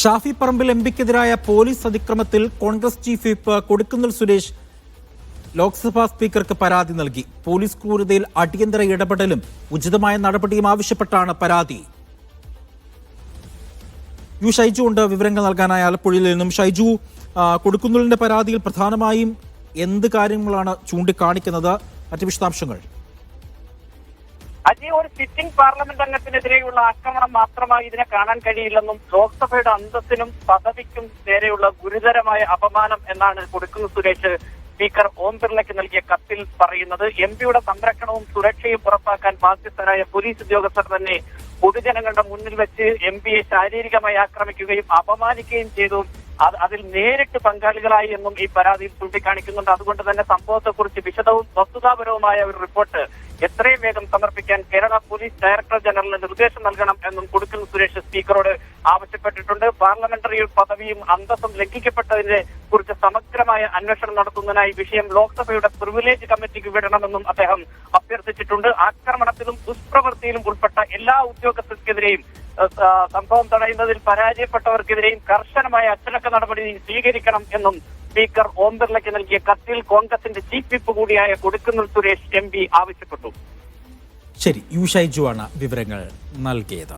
Shafi Parambil M പിക്കെതിരായ police അതിക്രമത്തിൽ Congress chief whip Kodikunnil Suresh Lok Sabha സ്പീക്കർക്ക് പരാതി നൽകി. പോലീസ് ക്രൂരതയിൽ അടിയന്തര ഇടപെടലും ഉചിതമായ നടപടിയും ആവശ്യപ്പെട്ടാണ് പരാതി. യു ഷൈജു ഉണ്ട് വിവരങ്ങൾ നൽകാനായി ആലപ്പുഴയിൽ നിന്നും ഷൈജു കൊടുക്കുന്നിലിന്റെ പരാതിയിൽ പ്രധാനമായും എന്ത് കാര്യങ്ങളാണ് ചൂണ്ടിക്കാണിക്കുന്നത്? മറ്റ് വിശദാംശങ്ങൾ. അജയ് ഒരു സിറ്റിംഗ് പാർലമെന്റ് അംഗത്തിനെതിരെയുള്ള ആക്രമണം മാത്രമായി ഇതിനെ കാണാൻ കഴിയില്ലെന്നും ലോക്സഭയുടെ അന്തസ്സിനും പദവിക്കും നേരെയുള്ള ഗുരുതരമായ അപമാനം എന്നാണ് കൊടുക്കുന്ന സുരേഷ് സ്പീക്കർ ഓം ബിർളയ്ക്ക് നൽകിയ കത്തിൽ പറയുന്നത്. എം പിയുടെ സംരക്ഷണവും സുരക്ഷയും ഉറപ്പാക്കാൻ ബാധ്യസ്ഥരായ പോലീസ് ഉദ്യോഗസ്ഥർ തന്നെ പൊതുജനങ്ങളുടെ മുന്നിൽ വെച്ച് എം പിയെ ശാരീരികമായി ആക്രമിക്കുകയും അപമാനിക്കുകയും ചെയ്തു അതിൽ നേരിട്ട് പങ്കാളികളായി എന്നും ഈ പരാതിയിൽ ചൂണ്ടിക്കാണിക്കുന്നുണ്ട്. അതുകൊണ്ട് തന്നെ സംഭവത്തെക്കുറിച്ച് വിശദവും വസ്തുതാപരവുമായ ഒരു റിപ്പോർട്ട് എത്രയും വേഗം സമർപ്പിക്കാൻ കേരള പോലീസ് ഡയറക്ടർ ജനറലിന് നിർദ്ദേശം നൽകണം എന്നും കൊടുക്കുന്ന സുരേഷ് സ്പീക്കറോട് ആവശ്യപ്പെട്ടിട്ടുണ്ട്. പാർലമെന്ററി പദവിയും അന്തസ്സും ലംഘിക്കപ്പെട്ടതിനെ കുറിച്ച് സമഗ്രമായ അന്വേഷണം നടത്തുന്നതിനായി വിഷയം ലോക്സഭയുടെ പ്രിവിലേജ് കമ്മിറ്റിക്ക് വിടണമെന്നും അദ്ദേഹം അഭ്യർത്ഥിച്ചിട്ടുണ്ട്. ആക്രമണത്തിലും ദുഷ്പ്രവൃത്തിയിലും ഉൾപ്പെട്ട എല്ലാ ഉദ്യോഗസ്ഥർക്കെതിരെയും സംഭവം തടയുന്നതിൽ പരാജയപ്പെട്ടവർക്കെതിരെയും കർശനമായ അച്ചടക്ക നടപടി സ്വീകരിക്കണം എന്നും സ്പീക്കർ ഓം ബിർളയ്ക്ക് നൽകിയ കത്തിൽ കോൺഗ്രസിന്റെ ചീഫ് വിപ്പ് കൂടിയായ കൊടുക്കുന്നിൽ സുരേഷ് എം ആവശ്യപ്പെട്ടു. ശരി യു ഷൈജു ആണ് വിവരങ്ങൾ നൽകിയത്.